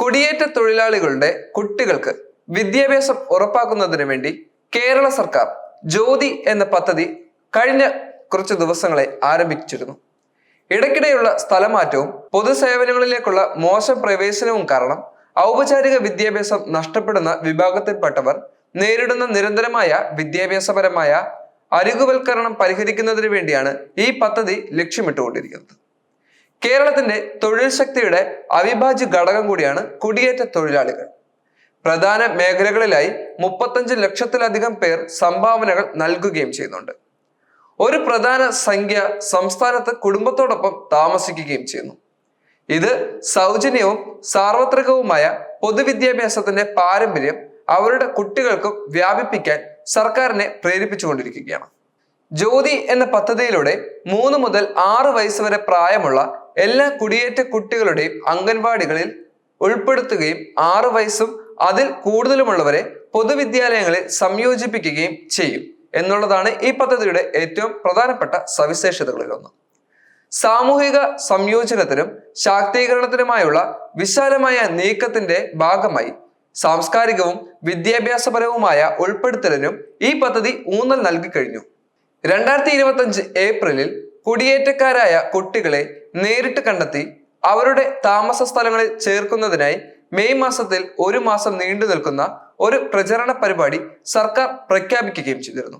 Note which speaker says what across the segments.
Speaker 1: കുടിയേറ്റ തൊഴിലാളികളുടെ കുട്ടികൾക്ക് വിദ്യാഭ്യാസം ഉറപ്പാക്കുന്നതിന് വേണ്ടി കേരള സർക്കാർ ജ്യോതി എന്ന പദ്ധതി കഴിഞ്ഞ കുറച്ച് ദിവസങ്ങളെ ആരംഭിച്ചിരുന്നു. ഇടയ്ക്കിടെയുള്ള സ്ഥലമാറ്റവും പൊതുസേവനങ്ങളിലേക്കുള്ള മോശം പ്രവേശനവും കാരണം ഔപചാരിക വിദ്യാഭ്യാസം നഷ്ടപ്പെടുന്ന വിഭാഗത്തിൽപ്പെട്ടവർ നേരിടുന്ന നിരന്തരമായ വിദ്യാഭ്യാസപരമായ അരികുവൽക്കരണം പരിഹരിക്കുന്നതിന് വേണ്ടിയാണ് ഈ പദ്ധതി ലക്ഷ്യമിട്ടുകൊണ്ടിരിക്കുന്നത്. കേരളത്തിന്റെ തൊഴിൽ ശക്തിയുടെ അവിഭാജ്യ ഘടകം കൂടിയാണ് കുടിയേറ്റ തൊഴിലാളികൾ. പ്രധാന മേഖലകളിലായി മുപ്പത്തഞ്ച് ലക്ഷത്തിലധികം പേർ സംഭാവനകൾ നൽകുകയും ചെയ്യുന്നുണ്ട്. ഒരു പ്രധാന സംഖ്യ സംസ്ഥാനത്ത് കുടുംബത്തോടൊപ്പം താമസിക്കുകയും ചെയ്യുന്നു. ഇത് സൗജന്യവും സാർവത്രികവുമായ പൊതുവിദ്യാഭ്യാസത്തിന്റെ പാരമ്പര്യം അവരുടെ കുട്ടികൾക്കും വ്യാപിപ്പിക്കാൻ സർക്കാരിനെ പ്രേരിപ്പിച്ചുകൊണ്ടിരിക്കുകയാണ്. ജ്യോതി എന്ന പദ്ധതിയിലൂടെ മൂന്ന് മുതൽ ആറ് വയസ്സ് വരെ പ്രായമുള്ള എല്ലാ കുടിയേറ്റ കുട്ടികളുടെയും അംഗൻവാടികളിൽ ഉൾപ്പെടുത്തുകയും ആറ് വയസ്സും അതിൽ കൂടുതലുമുള്ളവരെ പൊതുവിദ്യാലയങ്ങളിൽ സംയോജിപ്പിക്കുകയും ചെയ്യും. എന്നുള്ളതാണ് ഈ പദ്ധതിയുടെ ഏറ്റവും പ്രധാനപ്പെട്ട സവിശേഷതകളിലൊന്ന് സാമൂഹിക സംയോജനത്തിനും ശാക്തീകരണത്തിനുമായുള്ള വിശാലമായ നീക്കത്തിന്റെ ഭാഗമായി സാംസ്കാരികവും വിദ്യാഭ്യാസപരവുമായ ഉൾപ്പെടുത്തലിനും ഈ പദ്ധതി ഊന്നൽ നൽകി കഴിഞ്ഞു. രണ്ടായിരത്തി ഇരുപത്തി ഏപ്രിലിൽ കുടിയേറ്റക്കാരായ കുട്ടികളെ നേരിട്ട് കണ്ടെത്തി അവരുടെ താമസ സ്ഥലങ്ങളിൽ ചേർക്കുന്നതിനായി മെയ് മാസത്തിൽ ഒരു മാസം നീണ്ടു നിൽക്കുന്ന ഒരു പ്രചരണ പരിപാടി സർക്കാർ പ്രഖ്യാപിക്കുകയും ചെയ്തിരുന്നു.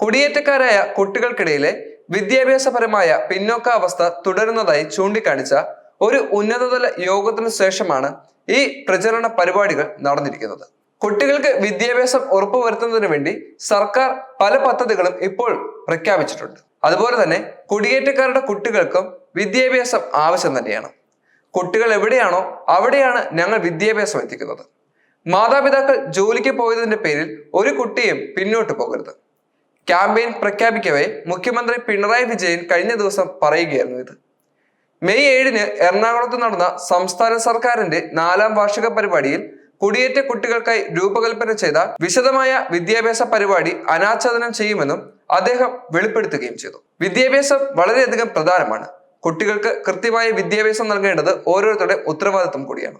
Speaker 1: കുടിയേറ്റക്കാരായ കുട്ടികൾക്കിടയിലെ വിദ്യാഭ്യാസപരമായ പിന്നോക്കാവസ്ഥ തുടരുന്നതായി ചൂണ്ടിക്കാണിച്ച ഒരു ഉന്നതതല യോഗത്തിനു ശേഷമാണ് ഈ പ്രചരണ പരിപാടികൾ നടന്നിരിക്കുന്നത്. കുട്ടികൾക്ക് വിദ്യാഭ്യാസം ഉറപ്പുവരുത്തുന്നതിന് വേണ്ടി സർക്കാർ പല പദ്ധതികളും ഇപ്പോൾ പ്രഖ്യാപിച്ചിട്ടുണ്ട്. അതുപോലെ തന്നെ കുടിയേറ്റക്കാരുടെ കുട്ടികൾക്കും വിദ്യാഭ്യാസം ആവശ്യം തന്നെയാണ്. കുട്ടികൾ എവിടെയാണോ അവിടെയാണ് ഞങ്ങൾ വിദ്യാഭ്യാസം എത്തിക്കുന്നത്. മാതാപിതാക്കൾ ജോലിക്ക് പോയതിന്റെ പേരിൽ ഒരു കുട്ടിയും പിന്നോട്ട് പോകരുത്. ക്യാമ്പയിൻ പ്രഖ്യാപിക്കവേ മുഖ്യമന്ത്രി പിണറായി വിജയൻ കഴിഞ്ഞ ദിവസം പറയുകയായിരുന്നു ഇത്. മെയ് ഏഴിന് എറണാകുളത്ത് നടന്ന സംസ്ഥാന സർക്കാരിന്റെ നാലാം വാർഷിക പരിപാടിയിൽ കുടിയേറ്റ കുട്ടികൾക്കായി രൂപകൽപ്പന ചെയ്ത വിശദമായ വിദ്യാഭ്യാസ പരിപാടി അനാച്ഛാദനം ചെയ്യുമെന്നും അദ്ദേഹം വെളിപ്പെടുത്തുകയും ചെയ്തു. വിദ്യാഭ്യാസം വളരെയധികം പ്രധാനമാണ്. കുട്ടികൾക്ക് കൃത്യമായ വിദ്യാഭ്യാസം നൽകേണ്ടത് ഓരോരുത്തരുടെ ഉത്തരവാദിത്വം കൂടിയാണ്.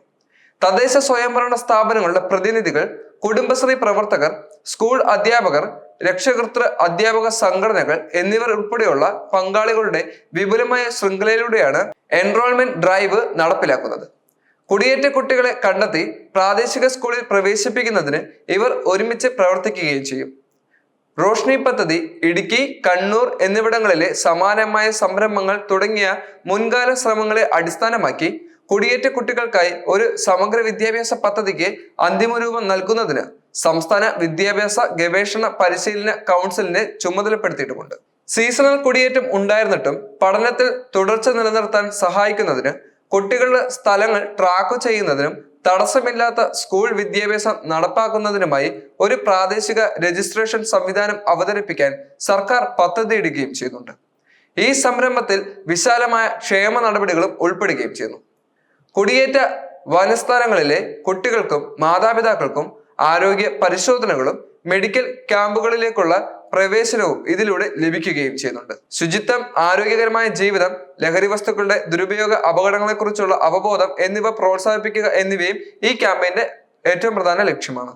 Speaker 1: തദ്ദേശ സ്വയംഭരണ സ്ഥാപനങ്ങളുടെ പ്രതിനിധികൾ കുടുംബശ്രീ പ്രവർത്തകർ സ്കൂൾ അധ്യാപകർ രക്ഷകർത്തൃ അധ്യാപക സംഘടനകൾ എന്നിവർ ഉൾപ്പെടെയുള്ള പങ്കാളികളുടെ വിപുലമായ ശൃംഖലയിലൂടെയാണ് എൻറോൾമെന്റ് ഡ്രൈവ് നടപ്പിലാക്കുന്നത്. കുടിയേറ്റ കുട്ടികളെ കണ്ടെത്തി പ്രാദേശിക സ്കൂളിൽ പ്രവേശിപ്പിക്കുന്നതിന് ഇവർ ഒരുമിച്ച് പ്രവർത്തിക്കുകയും ചെയ്യും. റോഷ്നി പദ്ധതി ഇടുക്കി കണ്ണൂർ എന്നിവിടങ്ങളിലെ സമാനമായ സംരംഭങ്ങൾ തുടങ്ങിയ മുൻകാല ശ്രമങ്ങളെ അടിസ്ഥാനമാക്കി കുടിയേറ്റ കുട്ടികൾക്കായി ഒരു സമഗ്ര വിദ്യാഭ്യാസ പദ്ധതിക്ക് അന്തിമരൂപം നൽകുന്നതിന് സംസ്ഥാന വിദ്യാഭ്യാസ ഗവേഷണ പരിശീലന കൗൺസിലിനെ ചുമതലപ്പെടുത്തിയിട്ടുമുണ്ട്. സീസണൽ കുടിയേറ്റം ഉണ്ടായിരുന്നിട്ടും പഠനത്തിൽ തുടർച്ച നിലനിർത്താൻ സഹായിക്കുന്നതിന് കുട്ടികളുടെ സ്ഥലങ്ങൾ ട്രാക്ക് ചെയ്യുന്നതിനും തടസ്സമില്ലാത്ത സ്കൂൾ വിദ്യാഭ്യാസം നടപ്പാക്കുന്നതിനുമായി ഒരു പ്രാദേശിക രജിസ്ട്രേഷൻ സംവിധാനം അവതരിപ്പിക്കാൻ സർക്കാർ പദ്ധതി ഇടുകയും ചെയ്യുന്നുണ്ട്. ഈ സംരംഭത്തിൽ വിശാലമായ ക്ഷേമ നടപടികളും ഉൾപ്പെടുകയും ചെയ്യുന്നു. കുടിയേറ്റ വനസ്ഥാനങ്ങളിലെ കുട്ടികൾക്കും മാതാപിതാക്കൾക്കും ആരോഗ്യ പരിശോധനകളും മെഡിക്കൽ ക്യാമ്പുകളിലേക്കുള്ള പ്രവേശനവും ഇതിലൂടെ ലഭിക്കുകയും ചെയ്യുന്നുണ്ട്. ശുചിത്വം ആരോഗ്യകരമായ ജീവിതം ലഹരി വസ്തുക്കളുടെ ദുരുപയോഗ അപകടങ്ങളെക്കുറിച്ചുള്ള അവബോധം എന്നിവ പ്രോത്സാഹിപ്പിക്കുക എന്നിവയും ഈ ക്യാമ്പയിന്റെ ഏറ്റവും പ്രധാന ലക്ഷ്യമാണ്.